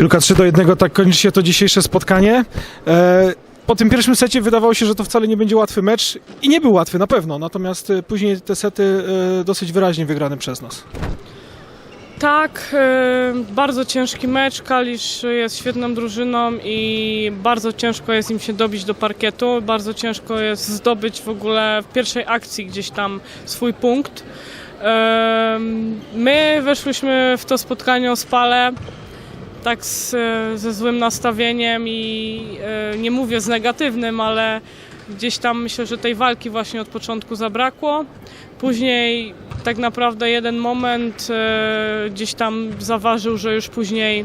Julka 3 do 1, tak kończy się to dzisiejsze spotkanie. E, Po tym pierwszym secie wydawało się, że to wcale nie będzie łatwy mecz i nie był łatwy na pewno, natomiast e, później te sety e, dosyć wyraźnie wygrane przez nas. Tak, bardzo ciężki mecz. Kalisz jest świetną drużyną i bardzo ciężko jest im się dobić do parkietu. Bardzo ciężko jest zdobyć w ogóle w pierwszej akcji gdzieś tam swój punkt. My weszłyśmy w to spotkanie o spale tak z, ze złym nastawieniem i e, nie mówię z negatywnym, ale gdzieś tam myślę, że tej walki właśnie od początku zabrakło. Później tak naprawdę jeden moment e, gdzieś tam zaważył, że już później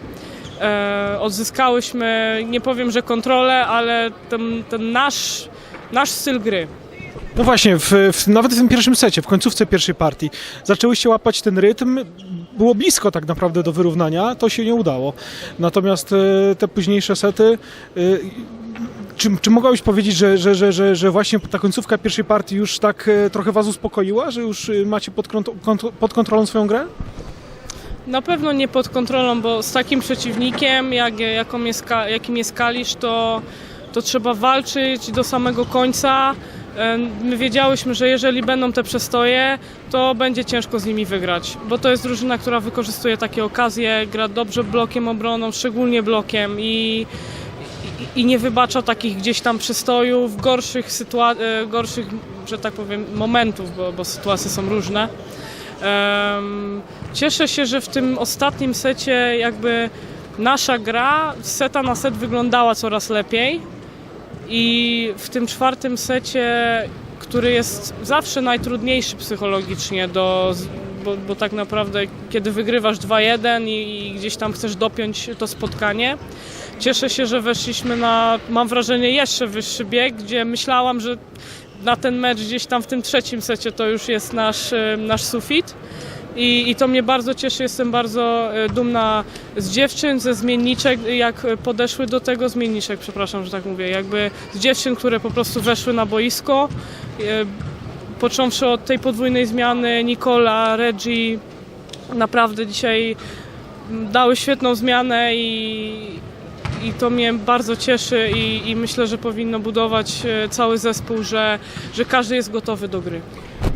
e, odzyskałyśmy, nie powiem, że kontrolę, ale ten, ten nasz, nasz styl gry. No właśnie, w, w, nawet w tym pierwszym secie, w końcówce pierwszej partii, zaczęłyście łapać ten rytm. Było blisko tak naprawdę do wyrównania, to się nie udało. Natomiast e, te późniejsze sety. e, Czy, czy mogłabyś powiedzieć, że, że, że, że, właśnie ta końcówka pierwszej partii już tak e, trochę was uspokoiła, że już macie pod, pod kontrolą swoją grę? Na pewno nie pod kontrolą, bo z takim przeciwnikiem, jak, jaką jest, jakim jest Kalisz, to, to trzeba walczyć do samego końca. My wiedziałyśmy, że jeżeli będą te przestoje, to będzie ciężko z nimi wygrać, bo to jest drużyna, która wykorzystuje takie okazje, gra dobrze blokiem obroną, szczególnie blokiem i, i, i nie wybacza takich gdzieś tam przystojów, gorszych, sytua- e, gorszych że tak powiem, momentów, bo, bo sytuacje są różne. Em, Cieszę się, że w tym ostatnim secie jakby nasza gra z seta na set wyglądała coraz lepiej i w tym czwartym secie, który jest zawsze najtrudniejszy psychologicznie do bo, bo tak naprawdę kiedy wygrywasz 2-1 i, i gdzieś tam chcesz dopiąć to spotkanie. Cieszę się, że weszliśmy na, mam wrażenie, jeszcze wyższy bieg, gdzie myślałam, że na ten mecz gdzieś tam w tym trzecim secie to już jest nasz, nasz sufit. I, I to mnie bardzo cieszy, jestem bardzo e, dumna z dziewczyn, ze zmienniczek, jak podeszły do tego, zmienniczek, przepraszam, że tak mówię, jakby z dziewczyn, które po prostu weszły na boisko. E, Począwszy od tej podwójnej zmiany, Nikola, Reggie, naprawdę dzisiaj dały świetną zmianę i, i to mnie bardzo cieszy i, i myślę, że powinno budować e, cały zespół, że, że każdy jest gotowy do gry.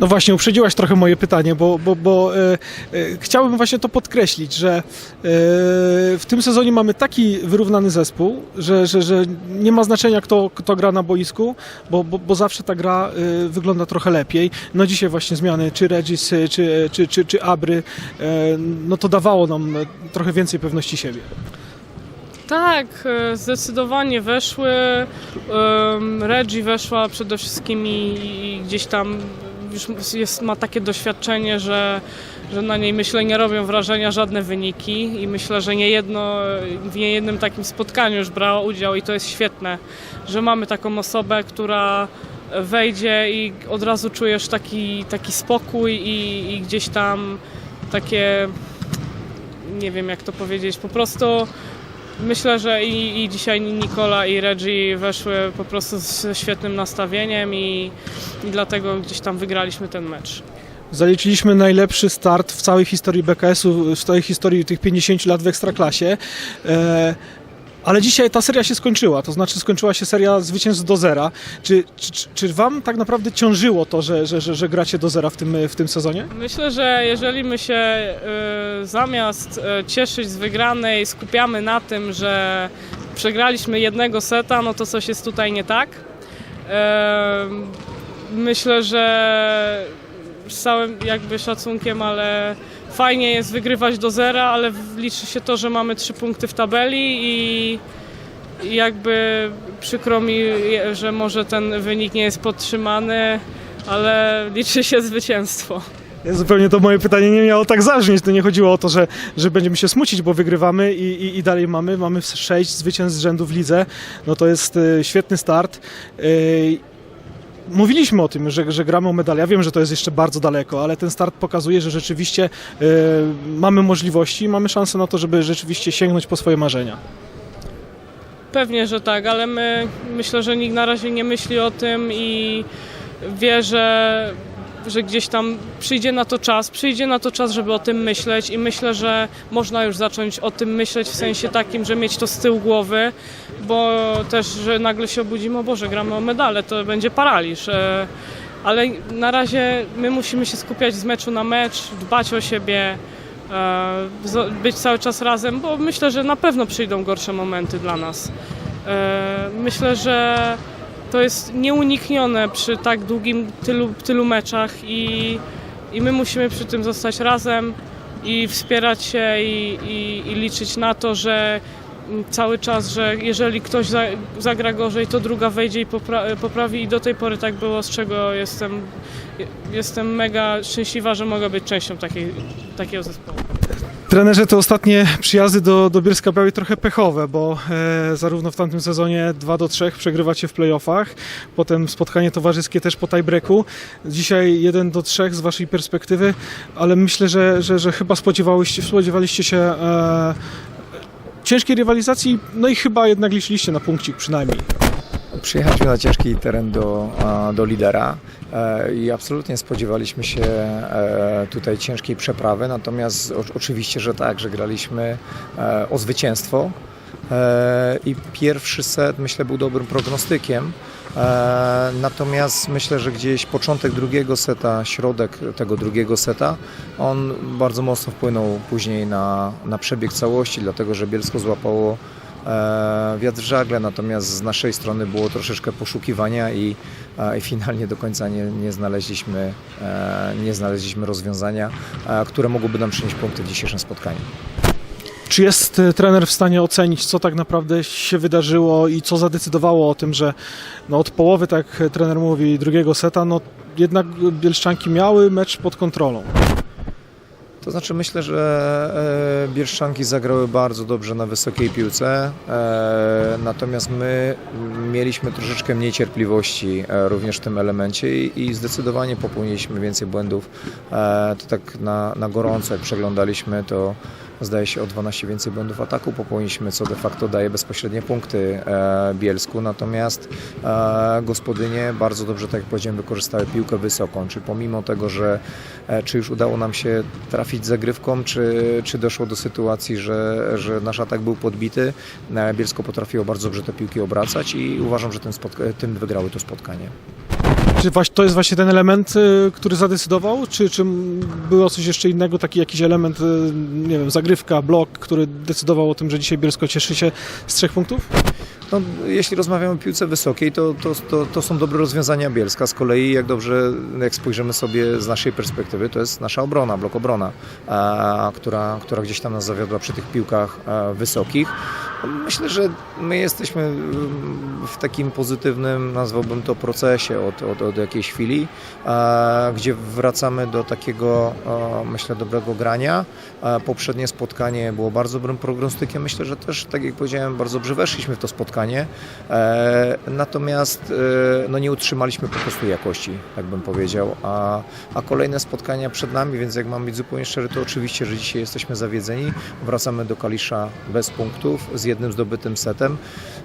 No właśnie, uprzedziłaś trochę moje pytanie, bo, bo, bo e, e, chciałbym właśnie to podkreślić, że e, w tym sezonie mamy taki wyrównany zespół, że, że, że nie ma znaczenia, kto, kto gra na boisku, bo, bo, bo zawsze ta gra e, wygląda trochę lepiej. No dzisiaj właśnie zmiany, czy Regis, e, czy, czy, czy, czy Abry, e, no to dawało nam e, trochę więcej pewności siebie. Tak, e, zdecydowanie weszły. Reggie weszła przede wszystkim i gdzieś tam już jest, ma takie doświadczenie, że, że na niej myślę nie robią wrażenia żadne wyniki i myślę, że nie, jedno, w niejednym takim spotkaniu już brała udział i to jest świetne, że mamy taką osobę, która wejdzie i od razu czujesz taki, taki spokój i, i gdzieś tam takie nie wiem jak to powiedzieć, po prostu Myślę, że i, i dzisiaj Nikola i Reggie weszły po prostu z świetnym nastawieniem i, i dlatego gdzieś tam wygraliśmy ten mecz. Zaliczyliśmy najlepszy start w całej historii BKS-u, w całej historii tych 50 lat w Ekstraklasie. Ale dzisiaj ta seria się skończyła, to znaczy skończyła się seria zwycięstw do zera. Czy, czy- czy wam tak naprawdę ciążyło to, że, że, że, że gracie do zera w tym, w tym sezonie? Myślę, że jeżeli my się y, zamiast y, cieszyć z wygranej skupiamy na tym, że przegraliśmy jednego seta, no to coś jest tutaj nie tak. Y, myślę, że z całym jakby szacunkiem, ale fajnie jest wygrywać do zera, ale liczy się to, że mamy trzy punkty w tabeli i jakby przykro mi, że może ten wynik nie jest podtrzymany, ale liczy się zwycięstwo. Zupełnie to moje pytanie nie miało tak zabrzmieć. To nie chodziło o to, że, że będziemy się smucić, bo wygrywamy i, i, i dalej mamy. Mamy sześć zwycięstw z rzędu w lidze. No to jest e, świetny start. E, Mówiliśmy o tym, że, że gramy o medal. Ja wiem, że to jest jeszcze bardzo daleko, ale ten start pokazuje, że rzeczywiście e, mamy możliwości, mamy szansę na to, żeby rzeczywiście sięgnąć po swoje marzenia. Pewnie, że tak, ale my myślę, że nikt na razie nie myśli o tym i wie, że że gdzieś tam przyjdzie na to czas, przyjdzie na to czas, żeby o tym myśleć i myślę, że można już zacząć o tym myśleć w sensie takim, że mieć to z tyłu głowy, bo też, że nagle się obudzimy, o Boże, gramy o medale, to będzie paraliż. e, Ale na razie my musimy się skupiać z meczu na mecz, dbać o siebie, e, być cały czas razem, bo myślę, że na pewno przyjdą gorsze momenty dla nas. E, Myślę, że to jest nieuniknione przy tak długim tylu, tylu meczach i, i my musimy przy tym zostać razem i wspierać się i, i, i liczyć na to, że cały czas, że jeżeli ktoś za, zagra gorzej, to druga wejdzie i popra- poprawi i do tej pory tak było, z czego jestem, jestem mega szczęśliwa, że mogę być częścią takiej, takiego zespołu. Trenerze, te ostatnie przyjazdy do, do Bielska Białej trochę pechowe, bo e, zarówno w tamtym sezonie 2 do 3 przegrywacie w playoffach, potem spotkanie towarzyskie też po tiebreaku, dzisiaj 1 do 3 z waszej perspektywy, ale myślę, że, że, że chyba spodziewałyście, spodziewaliście się e, ciężkiej rywalizacji, no i chyba jednak liczyliście na punkcik przynajmniej. Przyjechaliśmy na ciężki teren do, do lidera i absolutnie spodziewaliśmy się e, tutaj ciężkiej przeprawy, natomiast oczywiście, że tak, że graliśmy e, o zwycięstwo e, i pierwszy set myślę był dobrym prognostykiem. E, Natomiast myślę, że gdzieś początek drugiego seta, środek tego drugiego seta, on bardzo mocno wpłynął później na, na przebieg całości, dlatego że Bielsko złapało e, wiatr w żagle, natomiast z naszej strony było troszeczkę poszukiwania i, e, i finalnie do końca nie, nie, znaleźliśmy, e, nie znaleźliśmy rozwiązania, e, które mogłyby nam przynieść punkty w dzisiejszym spotkaniu. Czy jest e, trener w stanie ocenić, co tak naprawdę się wydarzyło i co zadecydowało o tym, że no od połowy, tak trener mówi, drugiego seta, no jednak Bielszczanki miały mecz pod kontrolą? To znaczy myślę, że e, Bieszczanki zagrały bardzo dobrze na wysokiej piłce, e, natomiast my mieliśmy troszeczkę mniej cierpliwości e, również w tym elemencie i, zdecydowanie popełniliśmy więcej błędów. To tak na, na gorąco jak przeglądaliśmy to zdaje się o 12 więcej błędów ataku popełniliśmy, co de facto daje bezpośrednie punkty Bielsku, natomiast gospodynie bardzo dobrze, tak jak powiedziałem, wykorzystały piłkę wysoką, czy pomimo tego, że czy już udało nam się trafić zagrywką, czy, czy doszło do sytuacji, że, że nasz atak był podbity, e, Bielsko potrafiło bardzo dobrze te piłki obracać i uważam, że tym, tym wygrały to spotkanie. Czy to jest właśnie ten element, y, który zadecydował? Czy, czy było coś jeszcze innego, taki jakiś element, y, nie wiem, zagrywka, blok, który decydował o tym, że dzisiaj Bielsko cieszy się z trzech punktów? No, jeśli rozmawiamy o piłce wysokiej, to, to, to, to są dobre rozwiązania Bielska. Z kolei, jak dobrze, jak spojrzymy sobie z naszej perspektywy, to jest nasza obrona, blok obrona, a, która, która gdzieś tam nas zawiodła przy tych piłkach a, wysokich. Myślę, że my jesteśmy w takim pozytywnym, nazwałbym to, procesie od, od, od jakiejś chwili, gdzie wracamy do takiego, myślę, dobrego grania. Poprzednie spotkanie było bardzo dobrym prognostykiem. Myślę, że też, tak jak powiedziałem, bardzo dobrze weszliśmy w to spotkanie. E, natomiast e, no, nie utrzymaliśmy po prostu jakości, tak bym powiedział. A, a kolejne spotkania przed nami, więc jak mam być zupełnie szczery, to oczywiście, że dzisiaj jesteśmy zawiedzeni. Wracamy do Kalisza bez punktów, z jednym zdobytym setem.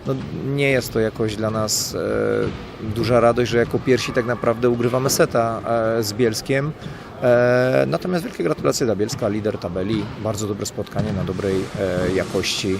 No, nie jest to jakoś dla nas e, duża radość, że jako pierwsi tak naprawdę ugrywamy seta e, z Bielskiem. E, natomiast wielkie gratulacje dla Bielska, lider tabeli. Bardzo dobre spotkanie na dobrej e, jakości